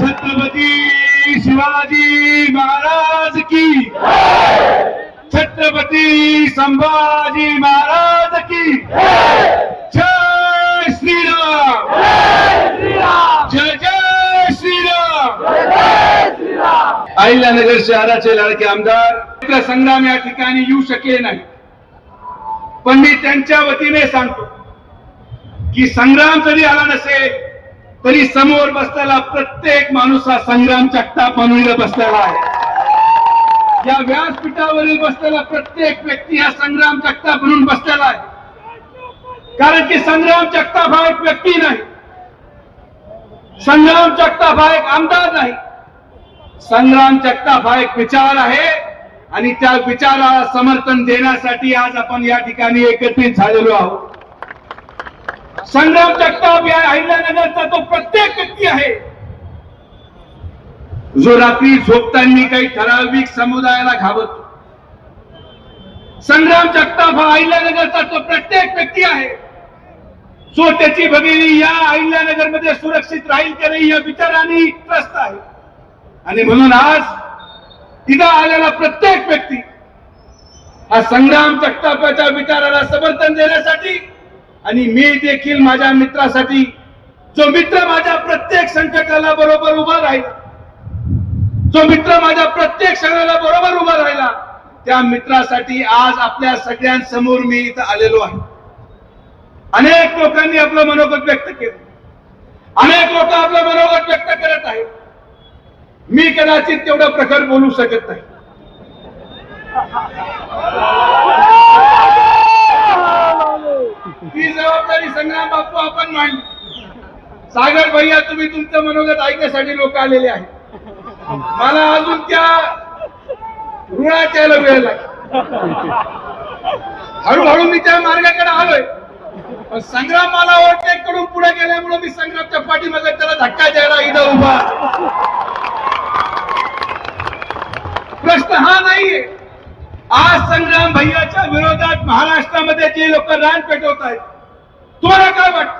छत्रपती शिवाजी महाराज की छत्रपती संभाजी महाराज की जय! श्रीराम! जय जय श्रीराम! अहिल्यानगर शहराचे लाडके आमदार संग्राम या ठिकाणी येऊ शकले नाही. पण मी त्यांच्या वतीने सांगतो की संग्राम जरी आला नसेल तरी समोर बसलेला प्रत्येक माणूस हा संग्राम जगताप म्हणून बसलेला आहे. या व्यासपीठावरील बसलेला प्रत्येक व्यक्ती हा संग्राम जगताप म्हणून बसलेला आहे. कारण की संग्राम जगताप हा एक व्यक्ती नाही. संग्राम जगताप हा एक आमदार नाही. संग्राम जगताप हा एक विचार आहे आणि त्या विचाराला समर्थन देण्यासाठी आज आपण या ठिकाणी एकत्रित झालेलो आहोत. संग्राम जगताप या अहिल्यानगरचा तो प्रत्येक व्यक्ती आहे. जो रात्री झोपताना काही ठराविक समुदायाला घाबरतो. संग्राम जगताप हा अहिल्यानगरचा तो प्रत्येक व्यक्ती आहे. जो त्याची भगिनी या अहिल्यानगरमध्ये सुरक्षित राहील की नाही या विचाराने त्रस्त आहे. आणि म्हणून आज तिथं आलेला प्रत्येक व्यक्ती हा संग्राम जगतापाच्या विचाराला समर्थन देण्यासाठी आणि मी देखील माझ्या मित्रासाठी जो मित्र माझ्या प्रत्येक संकटाला बरोबर उभा राहिला जो मित्र माझ्या प्रत्येक क्षणाला बरोबर उभा राहिला त्या मित्रासाठी आज आपल्या सगळ्यांसमोर मी इथं आलेलो आहे. अनेक लोकांनी आपलं मनोगत व्यक्त केलं. अनेक लोक आपलं मनोगत व्यक्त करत आहेत. मी कदाचित तेवढं प्रखर बोलू शकत नाही. ही जबाबदारी संग्राम बापू आपण मांडली. सागर भैया तुम्ही तुमचं मनोगत ऐकण्यासाठी लोक आलेले आहेत. मला अजून त्या ऋणात यायला वेळ लागला. हळूहळू मी त्या मार्गाकडे आलोय. पण संग्राम मला ओव्हरटेककडून पुढे गेल्यामुळे मी संग्रामच्या पाठीमागे त्याला धक्का द्यायला इथं उभा प्रश्न हा नाहीये. आज संग्राम भैयाच्या विरोधात महाराष्ट्रामध्ये जे लोक रान पेटवत आहेत तुम्हाला काय वाटत?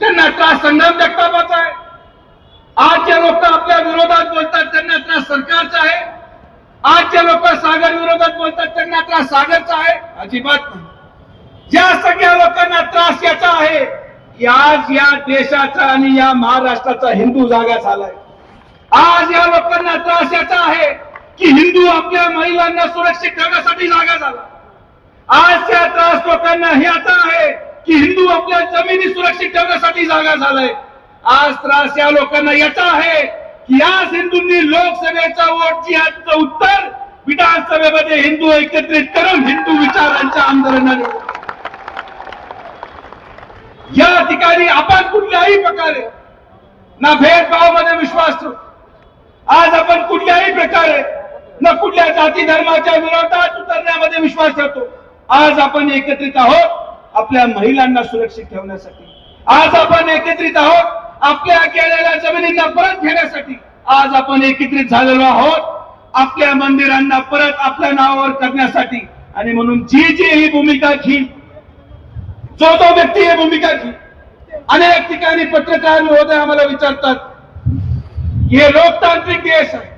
त्यांना त्रास संग्राम जगतापाचा आहे. आज जे लोक आपल्या विरोधात बोलतात त्यांना त्रास सरकारचा आहे. आज जे लोक सागर विरोधात बोलतात त्यांना त्रास सागरचा आहे. अजिबात नाही. ज्या सगळ्या लोकांना त्रास याचा आहे की आज या देशाचा आणि या महाराष्ट्राचा हिंदू जागा झालाय. आज या लोकांना त्रास याचा आहे की हिंदू आपल्या महिलांना सुरक्षित ठेवण्यासाठी जागा झाला. आज त्रास लोकांना याचा आहे की हिंदू आपल्या जमिनी सुरक्षित ठेवण्यासाठी जागा झालाय. आज त्रास या लोकांना याचा आहे की आज हिंदूंनी लोकसभेचा वोट जिहादचं उत्तर विधानसभेमध्ये हिंदू एकत्रित करून हिंदू विचारांच्या आंदोलनाने या ठिकाणी आपण कुठल्याही प्रकारे ना भेदभावमध्ये विश्वास आज आपण कुठल्याही प्रकारे न कुठल्या जाती धर्माच्या विरोधात उतरण्यामध्ये विश्वास ठेवतो. आज आपण एकत्रित आहोत आपल्या महिलांना सुरक्षित ठेवण्यासाठी. आज आपण एकत्रित आहोत आपल्या केलेल्या जमिनींना परत घेण्यासाठी. आज आपण एकत्रित झालेलो आहोत आपल्या मंदिरांना परत आपल्या नावावर करण्यासाठी. आणि म्हणून जी जी ही भूमिका घेईल जो तो व्यक्ती ही भूमिका घेईल अनेक ठिकाणी पत्रकार महोदय आम्हाला विचारतात हे लोकतांत्रिक देश आहे.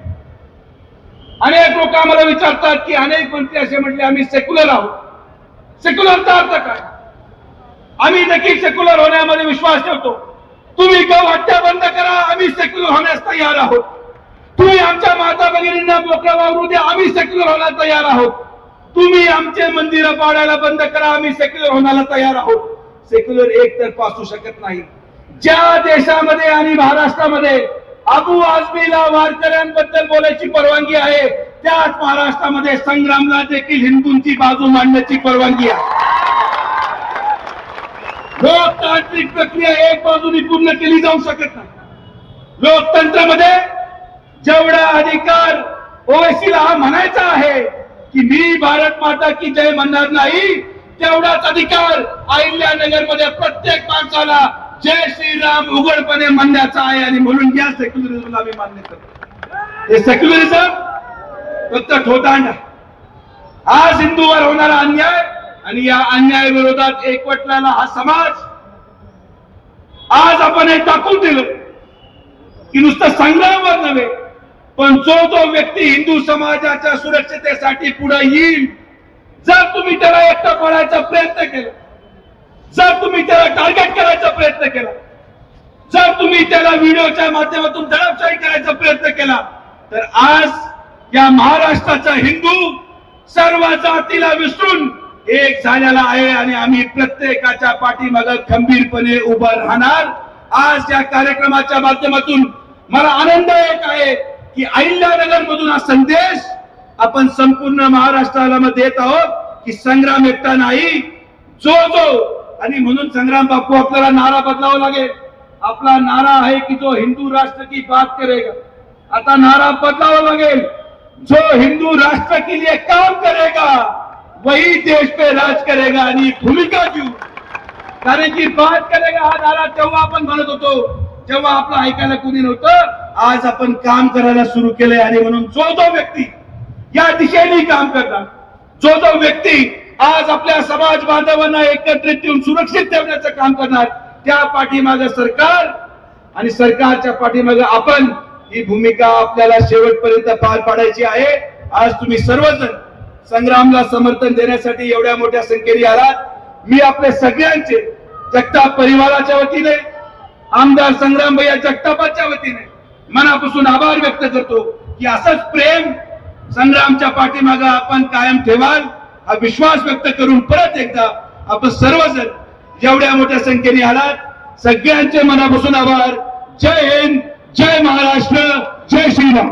अनेक लोक आम्हाला विचारतात की अनेक मंत्री असे म्हटले आम्ही सेक्युलर आहोत. सेक्युलरचा अर्थ काय? आम्ही देखील सेक्युलर होण्यामध्ये विश्वास ठेवतो. तुम्ही गौ हत्या बंद करा आम्ही सेक्युलर होण्यास तयार आहोत. तुम्ही आमच्या माता भगिनींना मोकळा वावरू द्या आम्ही सेक्युलर होण्यास तयार आहोत. तुम्ही आमचे मंदिरं पाडायला बंद करा आम्ही सेक्युलर होण्याला तयार आहोत. सेक्युलर एक तर असू शकत नाही. ज्या देशामध्ये आणि महाराष्ट्रामध्ये अबू आजमीला वारकऱ्यांबद्दल बोलायची परवानगी आहे. त्याच महाराष्ट्रामध्ये संग्रामला देखील हिंदूंची बाजू मांडण्याची परवानगी आहे. लोकतांत्रिक प्रक्रिया एक बाजूनी पूर्ण केली जाऊ शकत नाही. लोकतंत्रामध्ये जेवढा अधिकार ओवेसीला हा म्हणायचा आहे की मी भारत माता की जय म्हणणार नाही तेवढाच अधिकार अहिल्यानगरमध्ये प्रत्येक माणसाला जय श्रीराम उघडपणे म्हणण्याचा आहे आणि म्हणून या सेक्युलरिझमला आम्ही मान्य करतो. हे सेक्युलरिझम फक्त ठोतांड आज हिंदूवर होणारा अन्याय आणि या अन्याय विरोधात एकवटलेला हा समाज आज आपण हे टाकून दिलं की नुसतं संग्रामवर नव्हे पण जो जो व्यक्ती हिंदू समाजाच्या सुरक्षितेसाठी पुढे येईल जर तुम्ही त्याला एकटं करायचा प्रयत्न केला जर तुम्ही त्याला टार्गेट करायचा प्रयत्न केला जर तुम्ही त्याला व्हिडिओच्या माध्यमातून दडपशाही करायचा प्रयत्न केला तर आज या महाराष्ट्राचा हिंदू सर्व जातीला विसरून एक झालेला आहे आणि आम्ही प्रत्येकाच्या पाठीमाग खंबीरपणे उभं राहणार. आज या कार्यक्रमाच्या माध्यमातून मला आनंद एक आहे की अहिल्यानगर मधून हा संदेश आपण संपूर्ण महाराष्ट्राला देत आहोत की संग्राम एकटा नाही. जो जो आणि म्हणून संग्राम बापू आपल्याला नारा बदलावा लागेल. आपला नारा आहे की जो हिंदू राष्ट्र की बात करेगा. आता नारा बदलावा लागेल. जो हिंदू राष्ट्र के लिए काम करेगा वही देश पे राज करेगा आणि भूमिका घेऊ. कारण की बात करेगा हा नारा तेव्हा आपण म्हणत होतो जेव्हा आपलं ऐकायला कोणी नव्हतं आज आपण काम करायला सुरू केलंय. आणि म्हणून जो जो व्यक्ती या दिशेने काम करतात जो जो व्यक्ती आज आपल्या समाज बांधवांना एकत्रित येऊन सुरक्षित ठेवण्याचं काम करणार त्या पाठीमागं सरकार आणि सरकारच्या पाठीमागं आपण ही भूमिका आपल्याला शेवटपर्यंत पार पाडायची आहे. आज तुम्ही सर्वजण संग्रामला समर्थन देण्यासाठी एवढ्या मोठ्या संख्येने आलात. मी आपले सगळ्यांचे जगताप परिवाराच्या वतीने आमदार संग्राम भैया जगतापाच्या वतीने मनापासून आभार व्यक्त करतो की असंच प्रेम संग्रामच्या पाठीमागं आपण कायम ठेवाल. हा विश्वास व्यक्त करून परत एकदा आपण सर्वजण एवढ्या मोठ्या संख्येने आलात. सगळ्यांचे मनापासून आभार. जय हिंद जय महाराष्ट्र जय श्रीराम.